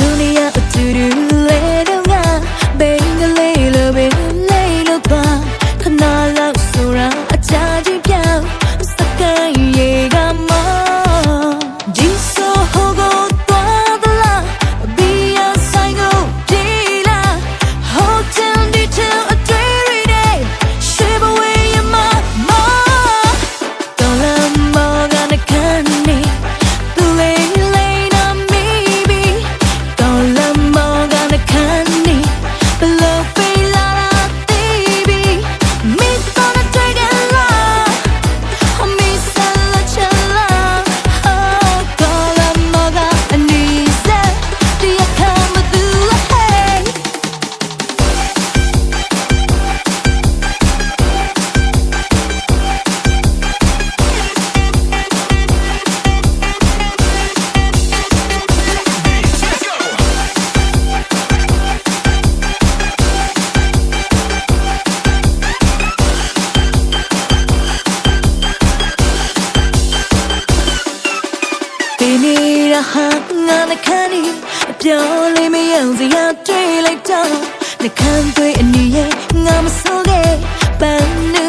海が映る ဒီနေ့ရဟငါနှခမ်းဒီအပြောင်းလေးမယောင်စရာတွေ့လိုက်တော့နှခမ်းတွေ့အနည်းငါမစိုးခဲ့ပန်းနေ